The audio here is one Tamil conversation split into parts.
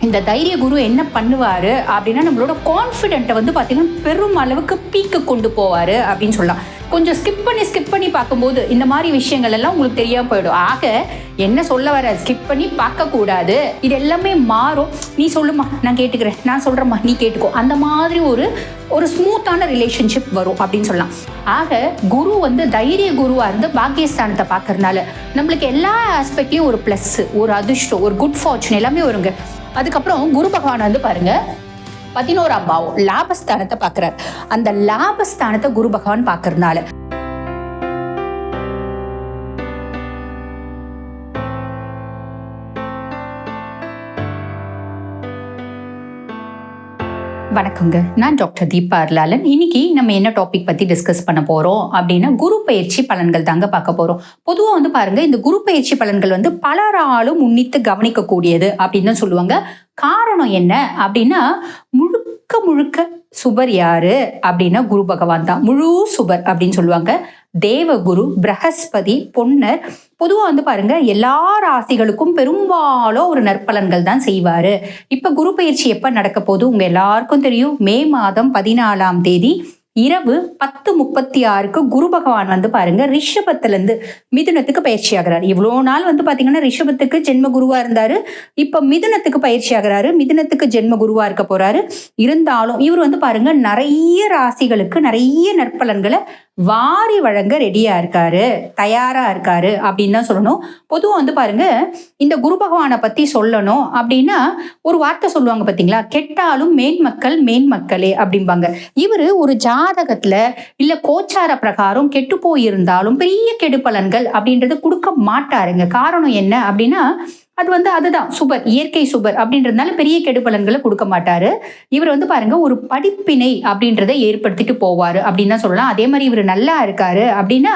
இந்த தைரிய குரு என்ன பண்ணுவார் அப்படின்னா நம்மளோட கான்ஃபிடென்ட்டை வந்து பார்த்திங்கன்னா பெரும் அளவுக்கு பீக்கு கொண்டு போவார் அப்படின்னு சொல்லலாம். கொஞ்சம் ஸ்கிப் பண்ணி ஸ்கிப் பண்ணி பார்க்கும்போது இந்த மாதிரி விஷயங்கள் எல்லாம் உங்களுக்கு தெரியாமல் போயிடும். ஆக என்ன சொல்ல வர? ஸ்கிப் பண்ணி பார்க்கக்கூடாது. இது எல்லாமே மாறும். நீ சொல்லுமா நான் கேட்டுக்கிறேன். நான் சொல்கிறேம்மா நீ கேட்டுக்கோ. அந்த மாதிரி ஒரு ஒரு ஸ்மூத்தான ரிலேஷன்ஷிப் வரும் அப்படின்னு சொல்லலாம். ஆக குரு வந்து தைரிய குருவாக இருந்து பாக்கியஸ்தானத்தை பார்க்கறதுனால நம்மளுக்கு எல்லா ஆஸ்பெக்ட்லேயும் ஒரு ப்ளஸ்ஸு ஒரு அதிர்ஷ்டம் ஒரு குட் ஃபார்ச்சுன் எல்லாமே வருங்க. அதுக்கப்புறம் குரு பகவான் வந்து பாருங்க பதினோராம் பாவம் லாபஸ்தானத்தை பார்க்குறார். அந்த லாபஸ்தானத்தை குரு பகவான் பார்க்கறதுனால. வணக்கங்க. நான் டாக்டர் தீபா அர்லாலன் இன்னைக்கு நம்ம என்ன டாபிக் பத்தி டிஸ்கஸ் பண்ண போறோம் அப்படின்னா குரு பயிற்சி பலன்கள் தாங்க பார்க்க போறோம். பொதுவா வந்து பாருங்க இந்த குரு பயிற்சி பலன்கள் வந்து பலராலும் உன்னித்து கவனிக்கக்கூடியது அப்படின்னு தான் சொல்லுவாங்க. காரணம் என்ன அப்படின்னா முழுக்க முழுக்க சுபர் யாரு அப்படின்னா குரு பகவான் தான். முழு சுபர் அப்படின்னு சொல்லுவாங்க. தேவகுரு பிரகஸ்பதி பொன்னர் பொதுவாக வந்து பாருங்க எல்லா ராசிகளுக்கும் பெரும்பாலும் ஒரு நற்பலன்கள் தான் செய்வாரு. இப்ப குரு பயிற்சி எப்ப நடக்க போகுது? உங்க எல்லாருக்கும் தெரியும். மே மாதம் பதினாலாம் தேதி இரவு பத்து முப்பத்தி ஆறுக்கு குரு பகவான் வந்து பாருங்க ரிஷபத்துல இருந்து மிதுனத்துக்கு பயிற்சி ஆகிறார். இவ்வளோ நாள் வந்து பாத்தீங்கன்னா ரிஷபத்துக்கு ஜென்ம குருவா இருந்தாரு. இப்ப மிதுனத்துக்கு பயிற்சி ஆகிறாரு. மிதுனத்துக்கு ஜென்ம குருவா இருக்க போறாரு. இருந்தாலும் இவர் வந்து பாருங்க நிறைய ராசிகளுக்கு நிறைய நற்பலன்களை வாரி வழங்க ரெடியா இருக்காரு தயாரா இருக்காரு அப்படின்னு தான் சொல்லணும். பொதுவாக வந்து பாருங்க இந்த குரு பகவானை பத்தி சொல்லணும் அப்படின்னா ஒரு வார்த்தை சொல்லுவாங்க பாத்தீங்களா? கெட்டாலும் மேன்மக்கள் மேன்மக்களே அப்படிம்பாங்க. இவர் ஒரு ஜாதகத்துல இல்ல கோச்சார பிரகாரம் கெட்டு போயிருந்தாலும் பெரிய கெடு பலன்கள் அப்படின்றது கொடுக்க மாட்டாருங்க. காரணம் என்ன அப்படின்னா அது வந்து அதுதான் சுபர் இயற்கை சுபர் அப்படின்றதுனால பெரிய கெடுபலன்களை கொடுக்க மாட்டாரு. இவர் வந்து பாருங்க ஒரு படிப்பினை அப்படின்றத ஏற்படுத்திட்டு போவாரு அப்படின்னு தான் சொல்லலாம். அதே மாதிரி இவர் நல்லா இருக்காரு அப்படின்னா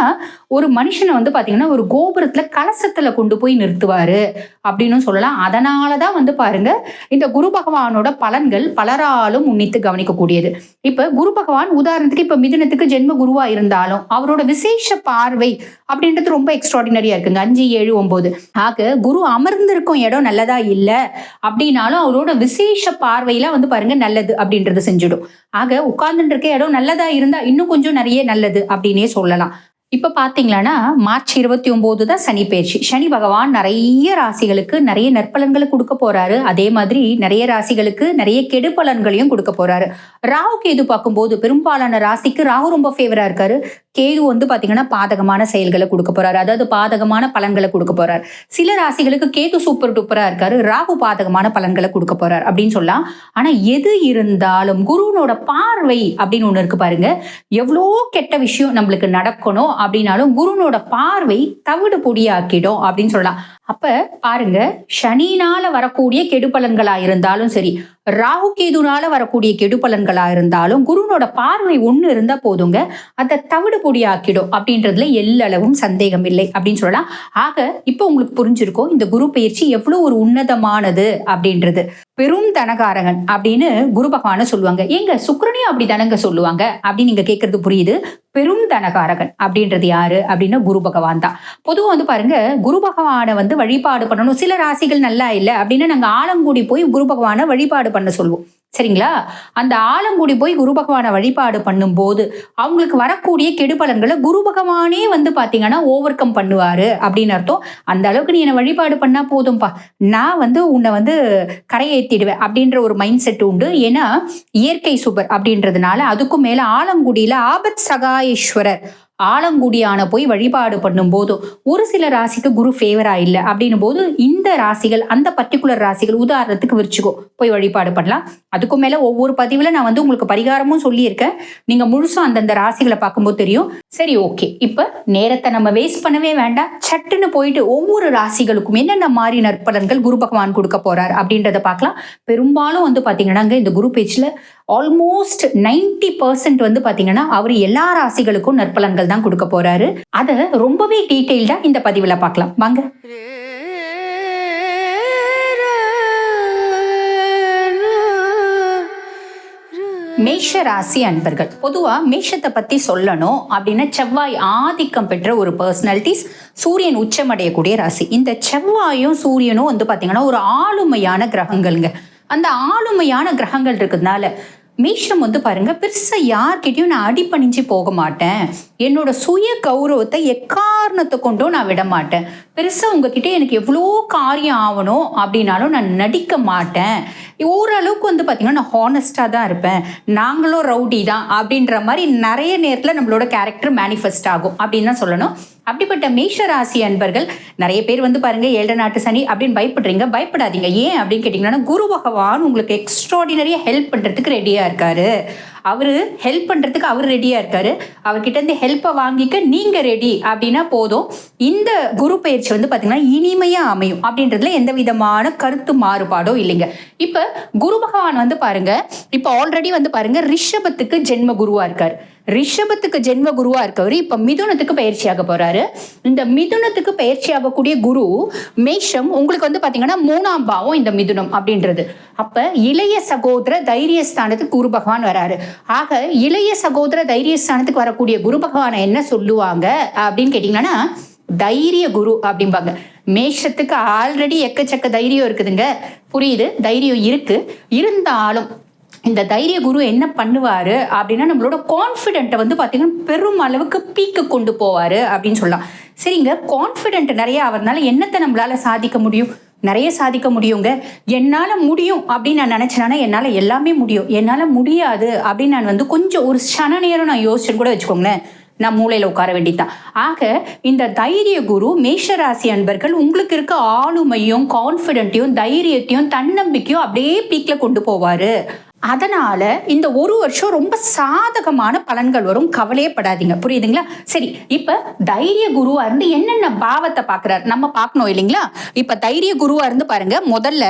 ஒரு மனுஷனை வந்து பாத்தீங்கன்னா ஒரு கோபுரத்துல கலசத்துல கொண்டு போய் நிறுத்துவாரு அப்படின்னு சொல்லலாம். அதனாலதான் வந்து பாருங்க இந்த குரு பகவானோட பலன்கள் பலராலும் உன்னித்து கவனிக்கக்கூடியது. இப்ப குரு பகவான் உதாரணத்துக்கு இப்ப மிதுனத்துக்கு ஜென்ம குருவா இருந்தாலும் அவரோட விசேஷ பார்வை அப்படின்றது ரொம்ப எக்ஸ்ட்ராடினரியா இருக்குங்க. அஞ்சு ஏழு ஒன்பது. ஆக குரு அமர்ந்து அமர்ந்திருக்கும் இடம் நல்லதா இல்ல அப்படின்னாலும் அவரோட விசேஷ பார்வையில வந்து பாருங்க நல்லது அப்படின்றது செஞ்சிடும். ஆக உட்கார்ந்துட்டு இருக்க இடம் நல்லதா இருந்தா இன்னும் கொஞ்சம் நிறைய நல்லது அப்படின்னே சொல்லலாம். இப்ப பாத்தீங்களான்னா மார்ச் இருபத்தி ஒன்பது தான் சனி பயிற்சி. சனி பகவான் நிறைய ராசிகளுக்கு நிறைய நற்பலன்களை கொடுக்க போறாரு. அதே மாதிரி நிறைய ராசிகளுக்கு நிறைய கெடு பலன்களையும் கொடுக்க போறாரு. ராகு கேது பார்க்கும்போது பெரும்பாலான ராசிக்கு ராகு ரொம்ப ஃபேவரா இருக்காரு. கேது வந்து பாத்தீங்கன்னா பாதகமான செயல்களை கொடுக்க போறாரு. அதாவது பாதகமான பலன்களை கொடுக்க போறாரு. சில ராசிகளுக்கு கேது சூப்பர் டூப்பரா இருக்காரு. ராகு பாதகமான பலன்களை கொடுக்க போறாரு அப்படின்னு சொல்லலாம். ஆனா எது இருந்தாலும் குருவனோட பார்வை அப்படின்னு ஒண்ணு இருக்கு பாருங்க. எவ்வளோ கெட்ட விஷயம் நம்மளுக்கு நடக்கணும். அப்படின்னாலும் குருனோட பார்வை தவிடு பொடியாக்கிடும் அப்படின்னு சொல்லலாம். அப்ப பாருங்க சனினால வரக்கூடிய கெடுபலன்களா இருந்தாலும் சரி ராகு கேதுனால வரக்கூடிய கெடுபலன்களா இருந்தாலும் குருனோட பார்வை ஒண்ணு இருந்தா போதுங்க. அதை தவிடு பொடியாக்கிடும் அப்படின்றதுல எல்லளவும் சந்தேகம் இல்லை அப்படின்னு சொல்லலாம். ஆக இப்போ உங்களுக்கு புரிஞ்சிருக்கும் இந்த குரு பயிற்சி எவ்வளவு ஒரு உன்னதமானது அப்படின்றது. பெரும் தனகாரகன் அப்படின்னு குரு பகவான சொல்லுவாங்க. ஏங்க சுக்கிரனையும் அப்படி தானங்க சொல்லுவாங்க? அப்படின்னு நீங்க கேட்கறது புரியுது. பெரும் தனகாரகன் அப்படின்றது யாரு? அப்படின்னா குரு பகவான் தான். பொதுவாக வந்து பாருங்க குரு பகவானை வந்து வழிபாடு பண்ணணும். சில ராசிகள் நல்லா இல்லை அப்படின்னா நாங்கள் ஆலங்குடி போய் குரு பகவானை வழிபாடு பண்ண சொல்லுவோம். சரிங்களா? அந்த ஆலங்குடி போய் குரு பகவானை வழிபாடு பண்ணும்போது அவங்களுக்கு வரக்கூடிய கெடுபலன்களை குரு பகவானே வந்து பாத்தீங்கன்னா ஓவர் கம் பண்ணுவாரு அப்படின்னு அர்த்தம். அந்த அளவுக்கு நீ என்னை வழிபாடு பண்ணா போதும்பா. நான் வந்து உன்னை வந்து கரையேற்றிடுவேன் அப்படின்ற ஒரு மைண்ட் செட் உண்டு. ஏன்னா இயற்கை சுபர் அப்படின்றதுனால அதுக்கும் மேல ஆலங்குடியில ஆபத் சகாயேஸ்வரர் ஆலங்குடியான போய் வழிபாடு பண்ணும்போதும் ஒரு சில ராசிக்கு குரு ஃபேவரா இல்லை அப்படின்னும் போது இந்த ராசிகள் அந்த பர்டிகுலர் ராசிகள் உதாரணத்துக்கு விரிச்சுக்கோ. போய் வழிபாடு பண்ணலாம். அதுக்கும் மேல ஒவ்வொரு பதிவுல நான் வந்து உங்களுக்கு பரிகாரமும் சொல்லியிருக்கேன். நீங்க முழுசும் அந்தந்த ராசிகளை பார்க்கும்போது தெரியும். சரி ஓகே இப்ப நேரத்தை நம்ம வேஸ்ட் பண்ணவே வேண்டாம். சட்டுன்னு போயிட்டு ஒவ்வொரு ராசிகளுக்கும் என்னென்ன மாதிரி நற்பலன்கள் குரு பகவான் கொடுக்க போறார் அப்படின்றத பார்க்கலாம். பெரும்பாலும் வந்து பாத்தீங்கன்னா இந்த குரு பேஜ்ல ஆல்மோஸ்ட் நைன்டி பர்சன்ட் வந்து பார்த்தீங்கன்னா அவர் எல்லா ராசிகளுக்கும் நற்பலன்கள் தான் கொடுக்க போறாரு. அதை ரொம்பவே டீட்டெயில்டா இந்த பதிவில் பார்க்கலாம் வாங்க. மேஷ ராசி அன்பர்கள். பொதுவா மேஷத்தை பத்தி சொல்லணும் அப்படின்னா செவ்வாய் ஆதிக்கம் பெற்ற ஒரு பர்சனாலிட்டிஸ் சூரியன் உச்சமடையக்கூடிய ராசி. இந்த செவ்வாயும் சூரியனும் வந்து பாத்தீங்கன்னா ஒரு ஆளுமையான கிரகங்கள்ங்க. அந்த ஆளுமையான கிரகங்கள் இருக்கிறதுனால மேஷம் வந்து பாருங்க பெருசா யார்கிட்டயும் நான் அடிபணிஞ்சு போக மாட்டேன். என்னோட சுய கௌரவத்தை எக்காரணத்தை கொண்டும் நான் விட மாட்டேன். பெருசா உங்ககிட்ட எனக்கு எவ்வளோ காரியம் ஆகணும் அப்படின்னாலும் நான் நடிக்க மாட்டேன். ஓரளவுக்கு வந்து பார்த்தீங்கன்னா நான் ஹானஸ்டாக தான் இருப்பேன். நாங்களும் ரவுடி தான் அப்படின்ற மாதிரி நிறைய நேரத்தில் நம்மளோட கேரக்டர் மேனிஃபெஸ்ட் ஆகும் அப்படின்னு தான் சொல்லணும். அப்படிப்பட்ட மேஷ ராசி அன்பர்கள் நிறைய பேர் வந்து பாருங்க ஏழரை நாட்டு சனி அப்படின்னு பயப்படுறீங்க. பயப்படாதீங்க. ஏன் அப்படின்னு கேட்டிங்கன்னா குரு பகவான் உங்களுக்கு எக்ஸ்ட்ராடினரியா ஹெல்ப் பண்ணுறதுக்கு ரெடியாக இருக்காரு. அவர் ஹெல்ப் பண்ணுறதுக்கு அவர் ரெடியாக இருக்காரு. அவர்கிட்ட இருந்து ஹெல்ப்பை வாங்கிக்க நீங்கள் ரெடி அப்படின்னா போதும். இந்த குரு பயிற்சி வந்து பார்த்திங்கன்னா இனிமையாக அமையும் அப்படின்றதுல எந்த விதமான கருத்து மாறுபாடோ இல்லைங்க. இப்போ குரு பகவான் வந்து பாருங்க இப்போ ஆல்ரெடி வந்து பாருங்க ரிஷபத்துக்கு ஜென்ம குருவா இருக்கார். ரிஷபத்துக்கு ஜென்ம குருவா இருக்கவர் இப்ப மிதுனத்துக்கு பயிற்சியாக போறாரு. இந்த மிதுனத்துக்கு பயிற்சி ஆகக்கூடிய குரு மேஷம் உங்களுக்கு வந்து பாத்தீங்கன்னா மூணாம் பாவம் இந்த மிதுனம் அப்படின்றது. அப்ப இளைய சகோதர தைரியஸ்தானத்துக்கு குரு பகவான் வராரு. ஆக இளைய சகோதர தைரியஸ்தானத்துக்கு வரக்கூடிய குரு பகவானை என்ன சொல்லுவாங்க அப்படின்னு கேட்டீங்கன்னா தைரிய குரு அப்படிம்பாங்க. மேஷத்துக்கு ஆல்ரெடி எக்கச்சக்க தைரியம் இருக்குதுங்க. புரியுது? தைரியம் இருக்கு. இருந்தாலும் இந்த தைரிய குரு என்ன பண்ணுவார் அப்படின்னா நம்மளோட கான்ஃபிடென்ட்டை வந்து பார்த்தீங்கன்னா பெரும் அளவுக்கு பீக்கு கொண்டு போவார் அப்படின்னு சொல்லலாம். சரிங்க கான்ஃபிடென்ட் நிறைய ஆகிறதுனால என்னத்தை நம்மளால சாதிக்க முடியும்? நிறைய சாதிக்க முடியுங்க. என்னால் முடியும் அப்படின்னு நான் நினச்சேன்னா என்னால் எல்லாமே முடியும். என்னால் முடியாது அப்படின்னு நான் வந்து கொஞ்சம் ஒரு சன நேரம் நான் யோசிச்சுன்னு கூட வச்சுக்கோங்களேன். நான் மூளையில் உட்கார வேண்டியதுதான். ஆக இந்த தைரிய குரு மேஷராசி அன்பர்கள் உங்களுக்கு இருக்க ஆளுமையும் கான்ஃபிடென்ட்டையும் தைரியத்தையும் தன்னம்பிக்கையும் அப்படியே பீக்கில் கொண்டு போவார். அதனால இந்த ஒரு வருஷம் ரொம்ப சாதகமான பலன்கள் வரும். கவலையப்படாதீங்க புரியுதுங்களா? சரி இப்ப தைரிய குருவா இருந்து என்னென்ன பாவத்தை பாக்குறாரு? நம்ம பார்க்கணும் இல்லைங்களா? இப்ப தைரிய குருவா இருந்து பாருங்க முதல்ல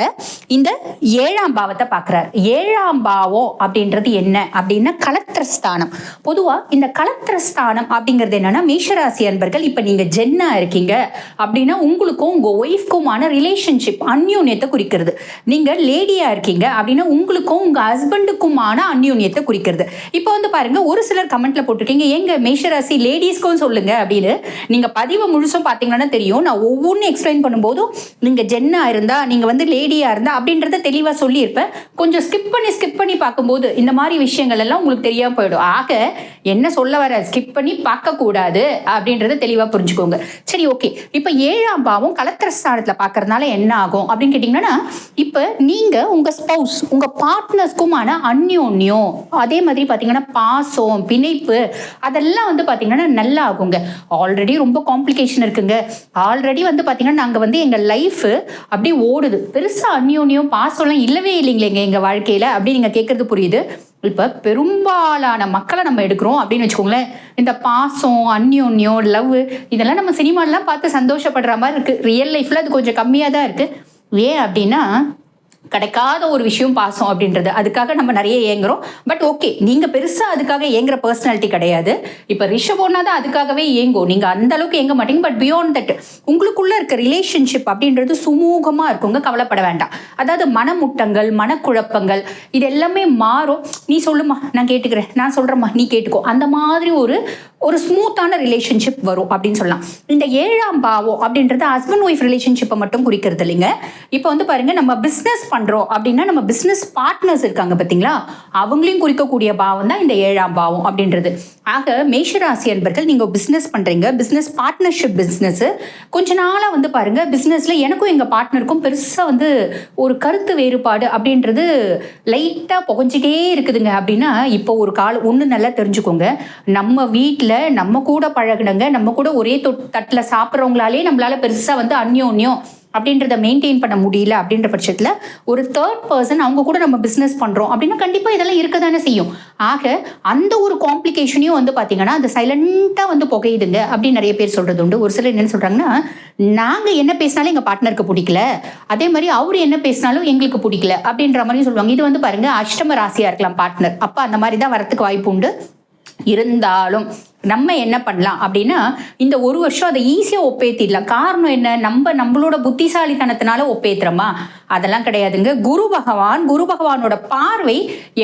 இந்த ஏழாம் பாவத்தை பாக்குறாரு. ஏழாம் பாவம் அப்படின்றது என்ன? அப்படின்னா கலத்திரஸ்தானம் பொதுவா இந்த கலத்திரஸ்தானம் அப்படிங்கிறது என்னன்னா மேஷராசி அன்பர்கள் இப்ப நீங்க ஜென்னா இருக்கீங்க அப்படின்னா உங்களுக்கும் உங்க ஒய்ஃப்க்குமான ரிலேஷன்ஷிப் அந்யூன்யத்தை குறிக்கிறது. நீங்க லேடியா இருக்கீங்க அப்படின்னா உங்களுக்கும் உங்க ஹஸ்பண்டுக்குமான அந்யூன்யத்தை குறிக்கிறது. இப்போ வந்து பாருங்க ஒரு சிலர் கமெண்ட்ல போட்டிருக்கீங்க எங்க மேஷராசி லேடிஸ்க்கும் சொல்லுங்க அப்படின்னு. நீங்க பதிவு முழுசும் பாத்தீங்கன்னா தெரியும். நான் ஒவ்வொன்றும் எக்ஸ்பிளைன் பண்ணும்போதும் நீங்க ஜென்னா இருந்தா நீங்க வந்து லேடியா இருந்தா அப்படின்றத தெளிவா சொல்லியிருப்பேன். கொஞ்சம் ஸ்கிப் பண்ணி ஸ்கிப் பண்ணி பார்க்கும்போது இந்த மாதிரி விஷயங்கள் எல்லாம் உங்களுக்கு தெரியாம போயிடும். ஆக என்ன சொல்ல வர ஸ்கிப் பண்ணி பார்க்க கூடாது அப்படின்றத தெளிவா புரிஞ்சுக்கோங்க. சரி ஓகே. இப்போ ஏழாம் பாவம் கலத்திரஸ்தானத்துல பார்க்கறதுனால என்ன ஆகும் அப்படின்னு கேட்டிங்கன்னா இப்போ நீங்க உங்க ஸ்பௌஸ் உங்க பார்ட்னர்ஸ்க்குமான அந்யோன்யம் அதே மாதிரி பார்த்தீங்கன்னா பாசம் பிணைப்பு அதெல்லாம் வந்து பார்த்தீங்கன்னா நல்லா ஆகுங்க. ஆல்ரெடி ரொம்ப காம்ப்ளிகேஷன் இருக்குங்க. ஆல்ரெடி வந்து பார்த்தீங்கன்னா நாங்கள் வந்து எங்கள் லைஃப் அப்படியே ஓடுது. பெருசாக அந்யோன்யம் பாசம்லாம் இல்லவே இல்லைங்களேங்க எங்கள் வாழ்க்கையில் அப்படி நீங்கள் கேட்குறது புரியுது. இப்போ பெரும்பாலான மக்களை நம்ம எடுக்கிறோம் அப்படின்னு வச்சுக்கோங்களேன். இந்த பாசம் அந்யோன்யம் லவ் இதெல்லாம் நம்ம சினிமாலலாம் பார்த்து சந்தோஷப்படுற மாதிரி இருக்குது ரியல் லைஃப்பில் அது கொஞ்சம் கம்மியாக தான் இருக்குது ஏன் அப்படின்னா கிடைக்காத ஒரு விஷயம் பாசம் அப்படின்றது. அதுக்காக நம்ம நிறைய ஏங்குறோம் பட் ஓகே நீங்க பெருசா அதுக்காக ஏங்குற பர்சனாலிட்டி கிடையாது. இப்ப ரிஷபோனா தான் அதுக்காகவே ஏங்கும் நீங்க அந்த அளவுக்கு ஏங்க மாட்டீங்க. பட் பியாண்ட் தட் உங்களுக்குள்ள இருக்க ரிலேஷன்ஷிப் அப்படின்றது சுமூகமா இருக்குங்க. கவலைப்பட வேண்டாம். அதாவது மனமுட்டங்கள் மனக்குழப்பங்கள் இது எல்லாமே மாறும். நீ சொல்லுமா நான் கேட்டுக்கிறேன். நான் சொல்றேம்மா நீ கேட்டுக்கோ. அந்த மாதிரி ஒரு ஒரு ஸ்மூத்தான ரிலேஷன்ஷிப் வரும் அப்படின்னு சொல்லலாம். இந்த ஏழாம் பாவம் அப்படின்றது ஹஸ்பண்ட் ஒய்ஃப் ரிலேஷன்ஷிப்பை மட்டும் குறிக்கிறது இல்லைங்க. இப்போ வந்து பாருங்க நம்ம பிஸ்னஸ் பண்ண பண்றோம் அப்படின்னா நம்ம பிஸ்னஸ் பார்ட்னர்ஸ் இருக்காங்க பார்த்தீங்களா அவங்களையும் குறிக்கக்கூடிய பாவம் தான் இந்த ஏழாம் பாவம் அப்படின்றது. ஆக மேஷராசி அன்பர்கள் நீங்க பிஸ்னஸ் பண்றீங்க பிஸ்னஸ் பார்ட்னர்ஷிப் பிஸ்னஸ்ஸு கொஞ்ச நாளா வந்து பாருங்க பிஸ்னஸில் எனக்கும் எங்க பார்ட்னருக்கும் பெருசா வந்து ஒரு கருத்து வேறுபாடு அப்படின்றது லைட்டா புகஞ்சிட்டே இருக்குதுங்க. அப்படின்னா இப்போ ஒரு கால் ஒன்று நல்லா தெரிஞ்சுக்கோங்க. நம்ம வீட்டில் நம்ம கூட பழகினங்க நம்ம கூட ஒரே தொட் தட்டில் சாப்பிட்றவங்களாலே நம்மளால பெருசாக வந்து அந்யோன்யம் அப்படின்றத மெயின்டைன் பண்ண முடியல அப்படின்ற பட்சத்தில் ஒரு தேர்ட் பர்சன் அவங்க கூட நம்ம பிஸ்னஸ் பண்ணுறோம் அப்படின்னா கண்டிப்பாக இதெல்லாம் இருக்க தானே செய்யும். ஆக அந்த ஒரு காம்ப்ளிகேஷனையும் வந்து பார்த்தீங்கன்னா அது சைலண்ட்டாக வந்து புகையுதுங்க அப்படின்னு நிறைய பேர் சொல்கிறது உண்டு. ஒரு சிலர் என்ன சொல்கிறாங்கன்னா நாங்கள் என்ன பேசினாலும் எங்கள் பார்ட்னருக்கு பிடிக்கல. அதே மாதிரி அவர் என்ன பேசினாலும் எங்களுக்கு பிடிக்கல. அப்படின்ற மாதிரி சொல்லுவாங்க. இது வந்து பாருங்க அஷ்டம ராசியாக இருக்கலாம் பார்ட்னர் அப்போ அந்த மாதிரி தான் வரத்துக்கு வாய்ப்பு உண்டு. இருந்தாலும் நம்ம என்ன பண்ணலாம் அப்படின்னா இந்த ஒரு வருஷம் அதை ஈஸியாக ஒப்பேத்திடலாம். காரணம் என்ன? நம்ம நம்மளோட புத்திசாலித்தனத்தினால ஒப்பேத்துறோமா? அதெல்லாம் கிடையாதுங்க. குரு பகவான் குரு பகவானோட பார்வை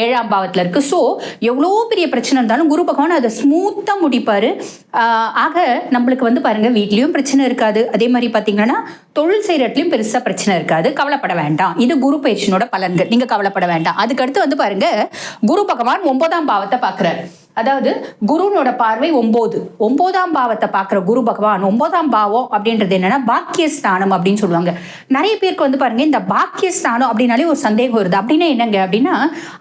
ஏழாம் பாவத்தில் இருக்கு. ஸோ எவ்வளோ பெரிய பிரச்சனை இருந்தாலும் குரு பகவான் அதை ஸ்மூத்தாக முடிப்பார். ஆக நம்மளுக்கு வந்து பாருங்கள் வீட்லேயும் பிரச்சனை இருக்காது. அதே மாதிரி பார்த்தீங்கன்னா தொழில் செய்கிறட்லையும் பெருசாக பிரச்சனை இருக்காது. கவலைப்பட வேண்டாம். இது குரு பயிற்சியினோட பலன்கள். நீங்கள் கவலைப்பட வேண்டாம். அதுக்கடுத்து வந்து பாருங்கள் குரு பகவான் ஒன்பதாம் பாவத்தை பார்க்குறாரு அதாவது குருனோட பார்வை ஒம்போது. ஒன்பதாம் பாவத்தை பார்க்குற குரு பகவான் ஒன்பதாம் பாவம் அப்படின்றது என்னன்னா பாக்கியஸ்தானம் அப்படின்னு சொல்லுவாங்க. நிறைய பேருக்கு வந்து பாருங்க இந்த பாக்கியஸ்தானம் அப்படின்னாலே ஒரு சந்தேகம் வருது. அப்படின்னா என்னங்க? அப்படின்னா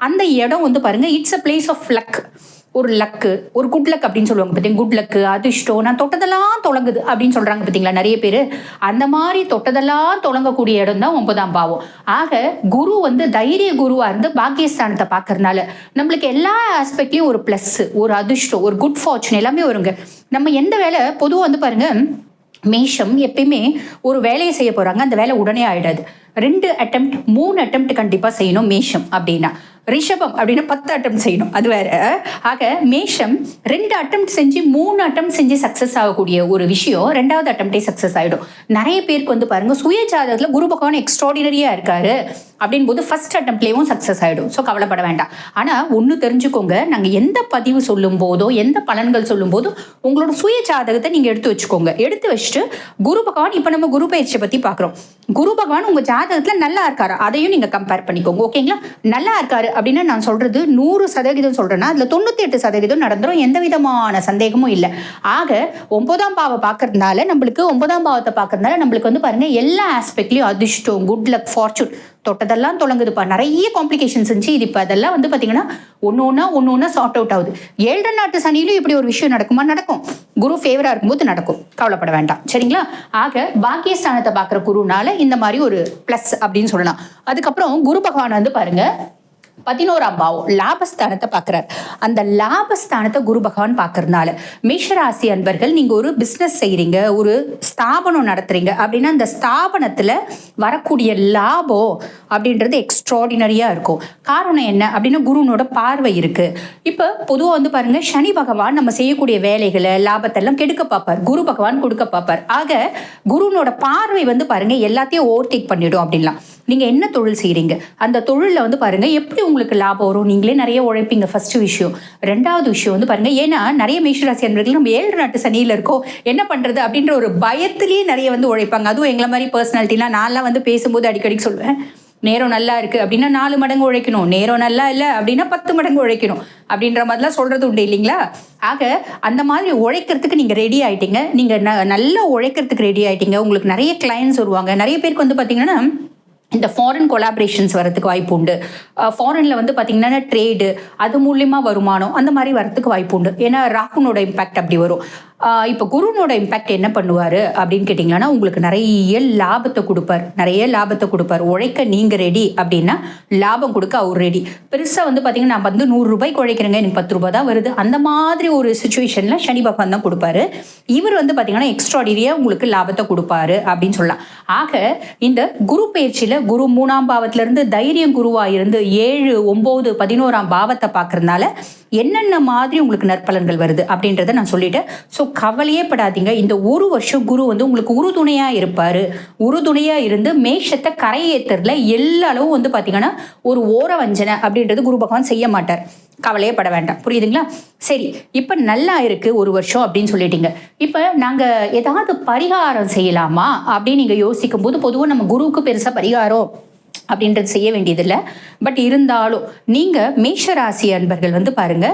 அந்த இடம் வந்து பாருங்க it's a place of luck ஒரு லக்கு ஒரு குட் லக் அப்படின்னு சொல்லுவாங்க பார்த்தீங்க குட் லக்கு அதிர்ஷ்டம் நான் தொட்டதெல்லாம் தொடங்குது அப்படின்னு சொல்கிறாங்க பார்த்தீங்களா நிறைய பேர்? அந்த மாதிரி தொட்டதெல்லாம் தொடங்கக்கூடிய இடம் தான் ஒன்பதாம் பாவம். ஆக குரு வந்து தைரிய குருவாக இருந்து பாக்கியஸ்தானத்தை பார்க்கறதுனால நம்மளுக்கு எல்லா ஆஸ்பெக்ட்லயும் ஒரு ப்ளஸ் ஒரு அதிர்ஷ்டம் ஒரு குட் ஃபார்ச்சூன் எல்லாமே வருங்க. நம்ம எந்த வேலை? பொதுவாக வந்து பாருங்க மேஷம் எப்பயுமே ஒரு வேலையை செய்ய போகிறாங்க அந்த வேலை உடனே ஆகிடாது ரெண்டு அட்டெம்ப்ட் மூணு அட்டெம்ப்ட் கண்டிப்பாக செய்யணும் மேஷம் அப்படின்னா. ரிஷபம் அப்படின்னா பத்து அட்டம் செய்யணும். அது வேற. ஆக மேஷம் ரெண்டு அட்டம் செஞ்சு மூணு அட்டம் செஞ்சு சக்ஸஸ் ஆகக்கூடிய ஒரு விஷயம் ரெண்டாவது அட்டம்ப்டே சக்ஸஸ் ஆகிடும் நிறைய பேருக்கு வந்து பாருங்க சுய ஜாதகத்தில் குரு பகவான் எக்ஸ்ட்ராடினரியா இருக்காரு. அப்படின் போது ஃபர்ஸ்ட் அட்டம்ப்ட்லேயும் சக்ஸஸ் ஆகிடும் ஸோ கவலைப்பட வேண்டாம். ஆனால் ஒன்று தெரிஞ்சுக்கோங்க நாங்கள் எந்த பதிவு சொல்லும் போதோ எந்த பலன்கள் சொல்லும் போதோ உங்களோட சுய ஜாதகத்தை நீங்கள் எடுத்து வச்சுக்கோங்க. எடுத்து வச்சுட்டு குரு பகவான் இப்போ நம்ம குரு பயிற்சியை பற்றி பார்க்குறோம் குரு பகவான் உங்கள் ஜாதகத்தில் நல்லா இருக்காரு? அதையும் நீங்கள் கம்பேர் பண்ணிக்கோங்க. ஓகேங்களா நல்லா இருக்காரு அப்படின்னா நான் சொல்றது நூறு சதவீதம் சொல்றேன்னா அதுல தொண்ணூத்தி எட்டு சதவீதம் நடந்துரும். எந்த விதமான சந்தேகமும் இல்லை. ஆக ஒன்பதாம் பாவை பார்க்கறதுனால நம்மளுக்கு ஒன்பதாம் பாவத்தை பார்க்கறதுனால நம்மளுக்கு வந்து பாருங்க எல்லா ஆஸ்பெக்ட்லயும் அதிர்ஷ்டம் குட் லக் ஃபார்ச்சூன் தொட்டதெல்லாம் தொடங்குதுப்பா. நிறைய காம்ப்ளிகேஷன்ஸ் இருந்துச்சு. இது இப்போ அதெல்லாம் வந்து பார்த்தீங்கன்னா ஒன்று ஒன்றா ஒன்று ஒன்றா சார்ட் அவுட் ஆகுது. ஏழரை நாட்டு சனியிலும் இப்படி ஒரு விஷயம் நடக்குமா? நடக்கும். குரு ஃபேவராக இருக்கும்போது நடக்கும். கவலைப்பட வேண்டாம். சரிங்களா? ஆக பாக்கியஸ்தானத்தை பார்க்குற குருனால இந்த மாதிரி ஒரு ப்ளஸ் அப்படின்னு சொல்லலாம். அதுக்கப்புறம் குரு பகவான் வந்து பாருங்கள் பதினோராம் பாவம் லாபஸ்தானத்தை பார்க்குறார். அந்த லாபஸ்தானத்தை குரு பகவான் பார்க்கறதுனால மேஷராசி அன்பர்கள் நீங்கள் ஒரு பிஸ்னஸ் செய்கிறீங்க ஒரு ஸ்தாபனம் நடத்துறீங்க அப்படின்னா அந்த ஸ்தாபனத்தில் வரக்கூடிய லாபம் அப்படின்றது எக்ஸ்ட்ராடினரியாக இருக்கும். காரணம் என்ன அப்படின்னா குருனோட பார்வை இருக்குது இப்போ பொதுவாக வந்து பாருங்கள் சனி பகவான் நம்ம செய்யக்கூடிய வேலைகளை லாபத்தெல்லாம் கெடுக்க பார்ப்பார். குரு பகவான் கொடுக்க பார்ப்பார். ஆக குருனோட பார்வை வந்து பாருங்கள் எல்லாத்தையும் ஓவர்டேக் பண்ணிடும் அப்படின்லாம். நீங்கள் என்ன தொழில் செய்கிறீங்க அந்த தொழிலில் வந்து பாருங்கள் எப்படி உங்களுக்கு லாபம் வரும்? நீங்களே நிறைய உழைப்பீங்க ஃபஸ்ட்டு விஷயம். ரெண்டாவது விஷயம் வந்து பாருங்கள் ஏன்னா நிறைய மேஷராசி அன்பர்கள் நம்ம ஏழு நாட்டு சனியில் இருக்கோம். என்ன பண்ணுறது அப்படின்ற ஒரு பயத்துலேயே நிறைய வந்து உழைப்பாங்க. அதுவும் எங்களை மாதிரி பர்சனாலிட்டிலாம் நான்லாம் வந்து பேசும்போது அடிக்கடி சொல்லுவேன் நேரம் நல்லா இருக்குது அப்படின்னா நாலு மடங்கு உழைக்கணும். நேரம் நல்லா இல்லை அப்படின்னா பத்து மடங்கு உழைக்கணும். அப்படின்ற மாதிரிலாம் சொல்கிறது உண்டு இல்லைங்களா? ஆக அந்த மாதிரி உழைக்கிறதுக்கு நீங்கள் ரெடி ஆகிட்டீங்க நீங்கள் ந- நல்லா உழைக்கிறதுக்கு ரெடி ஆகிட்டீங்க உங்களுக்கு நிறைய கிளைண்ட்ஸ் வருவாங்க. நிறைய பேருக்கு வந்து பார்த்திங்கன்னா இந்த ஃபாரின் கொலாபரேஷன்ஸ் வரதுக்கு வாய்ப்பு உண்டு. ஃபாரினில் வந்து பார்த்தீங்கன்னா ட்ரேடு அது மூலியமாக வருமானம் அந்த மாதிரி வரத்துக்கு வாய்ப்பு உண்டு. ஏன்னா ராகுனோட இம்பேக்ட் அப்படி வரும். இப்போ குருனோட இம்பேக்ட் என்ன பண்ணுவார் அப்படின்னு கேட்டிங்கன்னா உங்களுக்கு நிறைய லாபத்தை கொடுப்பார். நிறைய லாபத்தை கொடுப்பார். உழைக்க நீங்கள் ரெடி அப்படின்னா லாபம் கொடுக்க அவர் ரெடி பெருசாக வந்து பார்த்தீங்கன்னா நான் வந்து நூறுரூபாய்க்கு உழைக்கிறேங்க எனக்கு பத்து ரூபா தான் வருது. அந்த மாதிரி ஒரு சுச்சுவேஷனில் சனி பகவான் தான் கொடுப்பாரு. இவர் வந்து பார்த்தீங்கன்னா எக்ஸ்ட்ராடினியாக உங்களுக்கு லாபத்தை கொடுப்பாரு அப்படின்னு சொல்லலாம். ஆக இந்த குரு பயிற்சியில் குரு மூணாம் பாவத்திலேருந்து தைரியம் குருவாக இருந்து ஏழு ஒம்பது பதினோராம் பாவத்தை பார்க்குறதுனால என்னென்ன மாதிரி உங்களுக்கு நற்பலன்கள் வருது அப்படின்றத நான் சொல்லிட்டேன். ஸோ கவலையே படாதீங்க. இந்த ஒரு வருஷம் குரு வந்து உங்களுக்கு உறுதுணையாக இருப்பார். உறுதுணையாக இருந்து மேஷத்தை கரையேற்றுறதுல எல்லா அளவும் வந்து பார்த்தீங்கன்னா ஒரு ஓர வஞ்சனை அப்படின்றது குரு பகவான் செய்ய மாட்டார். கவலையே பட வேண்டாம். புரியுதுங்களா? சரி இப்போ நல்லா இருக்கு ஒரு வருஷம் அப்படின்னு சொல்லிட்டீங்க. இப்போ நாங்கள் ஏதாவது பரிகாரம் செய்யலாமா அப்படின்னு நீங்கள் யோசிக்கும் போது பொதுவாக நம்ம குருவுக்கு பெருசாக பரிகாரம் அப்படின்றது செய்ய வேண்டியதில்லை. பட் இருந்தாலும் நீங்கள் மேஷராசி அன்பர்கள் வந்து பாருங்க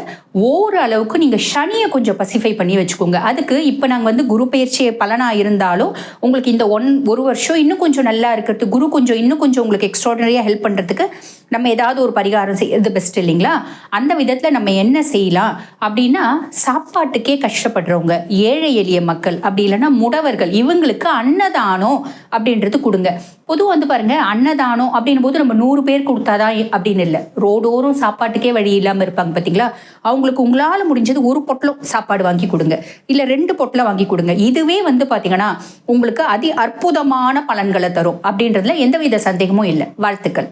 ஓரளவுக்கு நீங்கள் சனியை கொஞ்சம் பசிஃபை பண்ணி வச்சுக்கோங்க. அதுக்கு இப்போ நாங்கள் வந்து குரு பயிற்சி பலனாக இருந்தாலும் உங்களுக்கு இந்த ஒன் ஒரு வருஷம் இன்னும் கொஞ்சம் நல்லா இருக்கிறது குரு கொஞ்சம் இன்னும் கொஞ்சம் உங்களுக்கு எக்ஸ்ட்ராடனரியாக ஹெல்ப் பண்ணுறதுக்கு நம்ம ஏதாவது ஒரு பரிகாரம் செய்யறது பெஸ்ட் இல்லைங்களா? அந்த விதத்தில் நம்ம என்ன செய்யலாம்? அப்படின்னா சாப்பாட்டுக்கே கஷ்டப்படுறவங்க ஏழை எளிய மக்கள் அப்படி இல்லைன்னா முடவர்கள் இவங்களுக்கு அன்னதானம் அப்படின்றது கொடுங்க. பொதுவாக வந்து பாருங்க அன்னதானம் அப்படின்னும் போது நம்ம நூறு பேர் கொடுத்தாதான் அப்படின்னு இல்லை. ரோடோறும் சாப்பாட்டுக்கே வழி இல்லாமல் இருப்பாங்க பார்த்தீங்களா அவங்களுக்கு உங்களால் முடிஞ்சது ஒரு பொட்டலம் சாப்பாடு வாங்கி கொடுங்க. இல்லை ரெண்டு பொட்டலம் வாங்கி கொடுங்க. இதுவே வந்து பார்த்தீங்கன்னா உங்களுக்கு அதி அற்புதமான பலன்களை தரும். அப்படின்றதுல எந்தவித சந்தேகமும் இல்லை. வாழ்த்துக்கள்.